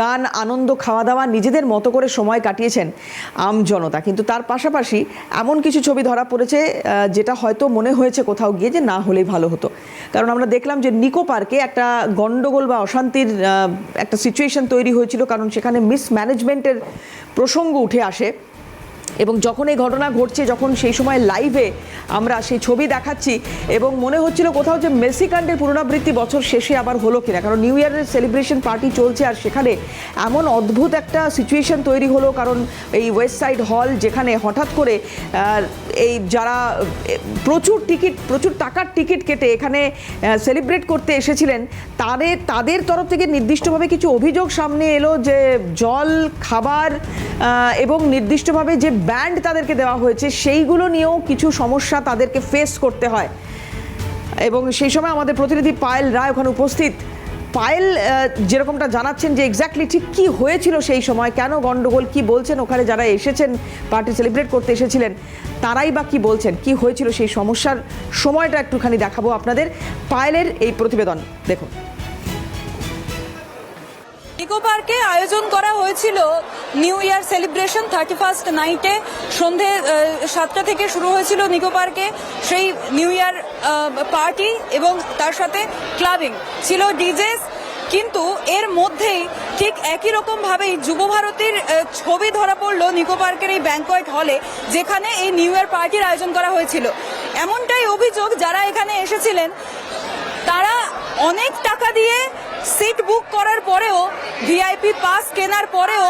গান আনন্দ খাওয়া দাওয়া নিজেদের মতো করে সময় কাটিয়েছেন আম জনতা। কিন্তু তার পাশাপাশি এমন কিছু ছবি ধরা পড়েছে যেটা হয়তো মনে হয়েছে কোথাও গিয়ে যে না হলেই ভালো হতো। কারণ আমরা দেখলাম যে নিকো পার্কে একটা গণ্ডগোল বা অশান্তির একটা সিচুয়েশন তৈরি হয়েছিল, কারণ সেখানে মিসম্যানেজমেন্টের প্রসঙ্গ উঠে আসে। এবং যখন এই ঘটনা ঘটছে, যখন সেই সময় লাইভে আমরা সেই ছবি দেখাচ্ছি এবং মনে হচ্ছিল কোথাও যে মেসিকাণ্ডের পুনরাবৃত্তি বছর শেষে আবার হলো কিনা। কারণ নিউ ইয়ারের সেলিব্রেশন পার্টি চলছে আর সেখানে এমন অদ্ভুত একটা সিচুয়েশন তৈরি হলো। কারণ এই ওয়েস্ট সাইড হল যেখানে হঠাৎ করে এই যারা প্রচুর টিকিট প্রচুর টাকার টিকিট কেটে এখানে সেলিব্রেট করতে এসেছিলেন তাদের তাদের তরফ থেকে নির্দিষ্টভাবে কিছু অভিযোগ সামনে এলো যে জল, খাবার এবং নির্দিষ্টভাবে যে ব্যান্ড তাদেরকে দেওয়া হয়েছে, সেইগুলো নিয়েও কিছু সমস্যা তাদেরকে ফেস করতে হয়। এবং সেই সময় আমাদের প্রতিনিধি পায়েল রায় ওখানে উপস্থিত। পায়েল যেরকমটা জানাচ্ছেন যে এক্স্যাক্টলি ঠিক কি হয়েছিল সেই সময়, কেন গন্ডগোল, কি বলছেন, ওখানে যারা এসেছেন পার্টি সেলিব্রেট করতে এসেছিলেন, তারাই বা কি বলছেন, কি হয়েছিল সেই সমস্যার সময়টা একটুখানি দেখাবো আপনাদের। পায়েলের এই প্রতিবেদন, দেখুন। ইকো পার্কে আয়োজন করা হয়েছিল new year celebration thirty first নাইটে। সন্ধে সাতটা থেকে শুরু হয়েছিল নিকো পার্কে। সেই নিউ ইয়ার পার্টি এবং তার সাথে ক্লাবিং ছিল ডিজেস। কিন্তু এর মধ্যেই ঠিক একই রকম ভাবেই যুব ভারতীর ছবি ধরা পড়ল নিকো পার্কের এই ব্যাংকয়েট হলে, যেখানে এই নিউ ইয়ার পার্টির আয়োজন করা হয়েছিল। এমনটাই অভিযোগ যারা এখানে এসেছিলেন, তারা অনেক টাকা দিয়ে সিট বুক করার পরেও ভিআইপি পাস কেনার পরেও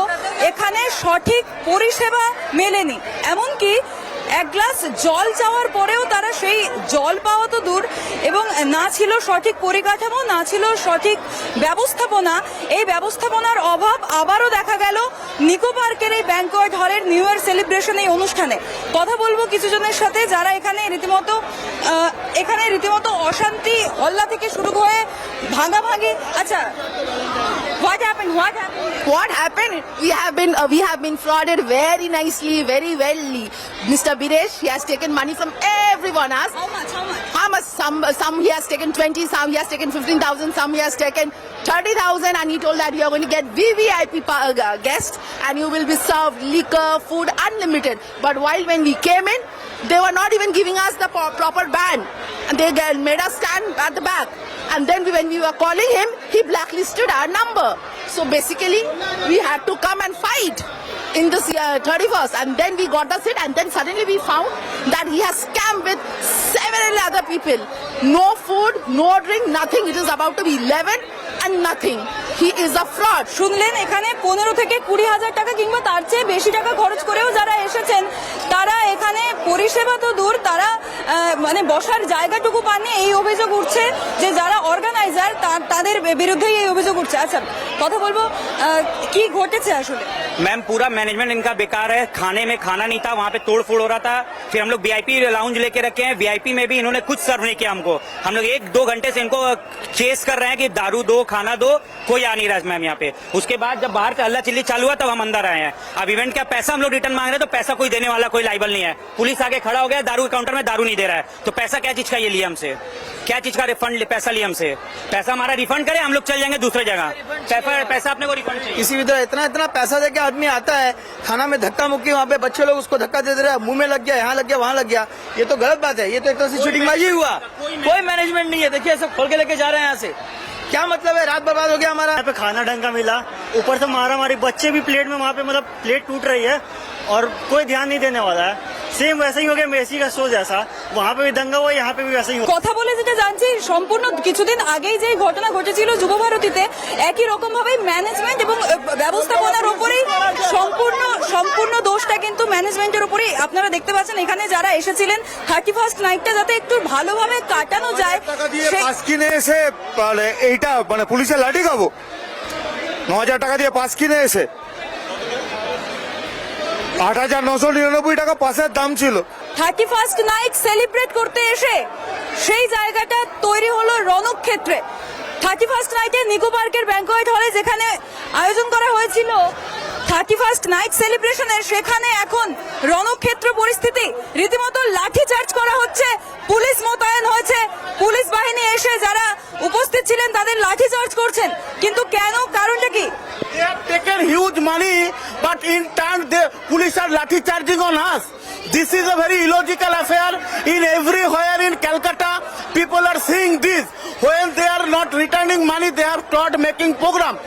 এখানে সঠিক পরিষেবা মেলেনি। এমনকি এক গ্লাস জল চাওয়ার পরেও তারা সেই জল পাওয়া তো দূর এবং না ছিল সঠিক পরিকাঠামো, না ছিল সঠিক ব্যবস্থাপনা। এই ব্যবস্থাপনার অভাব আবারও দেখা গেল নিকো পার্কের এই ব্যাংকোয়েট হলের নিউ ইয়ার সেলিব্রেশন এই অনুষ্ঠানে। কথা বলব কিছু জনের সাথে যারা এখানে রীতিমতো এখানে রীতিমতো অশান্তি, হল্লা থেকে শুরু হয়ে ভাঙাভাঙি আচ্ছা What happened? What happened? What happened? We have been uh, we have been frauded very nicely, very wellly. Mr. Biresh, he has taken money from everyone else. How much? How much? How much? Some uh, some he has taken twenty, some he has taken fifteen thousand, some he has taken thirty thousand, and he told that you are going to get VVIP uh, guest and you will be served liquor, food, unlimited. But while when we came in, they were not even giving us the proper band and they made us stand at the back. And then when we were calling him he blacklisted our number. So basically we had to come and fight in this uh, 31st and then we got the seat and then suddenly we found that he has scammed with several other people. No food no drink nothing. It is about to be 11 and nothing. He is a fraud. শুনলেন এখানে পনেরো থেকে কুড়ি হাজার টাকা কিংবা তার চেয়ে বেশি টাকা খরচ করেও যারা এসেছেন, তারা এখানে পরিষেবা তো দূর, তারা মানে বসার জায়গাটুকু পাননি এই অভিযোগ উঠছে যে যারা অর্গানাইজার তাদের বিরুদ্ধেই এই অভিযোগ উঠছে আচ্ছা কথা বলবো আহ, কি ঘটেছে আসলে मैम पूरा मैनेजमेंट इनका बेकार है खाने में खाना नहीं था वहाँ पे तोड़ फोड़ हो रहा था फिर हम लोग वीआईपी लाउंज लेके रखे हैं वीआईपी में भी इन्होंने कुछ सर्व नहीं किया हमको हम लोग एक दो घंटे से इनको चेस कर रहे हैं कि दारू दो खाना दो कोई आ नहीं रहा है मैम यहाँ पे उसके बाद जब बाहर से हल्ला चिल्ली चालू हुआ तब हम अंदर आए हैं अब इवेंट का पैसा हम लोग रिटर्न मांग रहे हैं तो पैसा कोई देने वाला कोई लाइबल नहीं है पुलिस आगे खड़ा हो गया दारू के काउंटर में दारू नहीं दे रहा है। तो पैसा क्या चीज़ का ये लिया हमसे? क्या चीज़ का रिफंड पैसा लिया हमसे? पैसा हमारा रिफंड करे हम लोग चल जाएँगे दूसरे जगह। पैसा पैसा अपने को रिफंड किसी भी तरह इतना इतना पैसा दे के आदमी आता है खाना में धक्का मुक्की वहाँ पे बच्चे लोग उसको धक्का दे दे रहे हैं मुँह में लग गया यहाँ लग गया वहाँ लग गया। ये तो गलत बात है ये तो एक तरह से शूटिंग बाजी हुआ। कोई मैनेजमेंट नहीं है। देखिए सब खोल के लेके जा रहे हैं यहाँ से। क्या मतलब है? रात बर्बाद हो गया हमारा। यहाँ पे खाना ढंग का मिला। ऊपर से मारा मारी बच्चे भी प्लेट में वहाँ पे मतलब प्लेट टूट रही है और कोई ध्यान नहीं देने वाला है। सेम वैसा ही हो गया मेसी का शो जैसा वहाँ पे भी दंगा हुआ यहाँ पे भी वैसा ही हुआ কথা বলে যেটা জানছি সম্পূর্ণ কিছুদিন আগেই যে ঘটনা ঘটেছিল যুব ভারতীতে একই রকম ভাবে ম্যানেজমেন্ট এবং আহ, ব্যবস্থাপনার উপরেই সম্পূর্ণ সম্পূর্ণ দোষটা কিন্তু ম্যানেজমেন্টের উপরেই আপনারা দেখতে পাচ্ছেন এখানে যারা এসেছিলেন থার্টি ফার্স্ট নাইটটা যাতে একটু ভালোভাবে কাটানো যায় টাকা দিয়ে সে- পাস কিনে এসে মানে এইটা মানে পুলিশের লাঠি খাবো ন হাজার টাকা দিয়ে পাস কিনে এসে আট হাজার নশো নিরানব্বই টাকা পাসের দাম ছিল। থার্টি ফার্স্ট নাইট সেলিব্রেট করতে এসে সেই জায়গাটা তৈরি হলো রণক্ষেত্রে। থার্টি ফার্স্ট নাইটে নিকো পার্কের ব্যাংকোয়েট হলে যেখানে আয়োজন করা হয়েছিল, থার্টি ফার্স্ট নাইট সেলিব্রেশনের সেখানে এখন রণক্ষেত্র পরিস্থিতি রীতিমতো লাঠি চার্জ করা হচ্ছে, পুলিশ মোতায়েন হয়েছে। পুলিশ বাহিনী এসে যারা উপস্থিত ছিলেন তাদের লাঠি চার্জ করছেন। কিন্তু কেন? কারণটা কি? They have taken huge money, but in turn, the police are lathi charging on us. This is a very illogical affair. In everywhere in Calcutta, people are seeing this. When they are not returning money, they have start making program.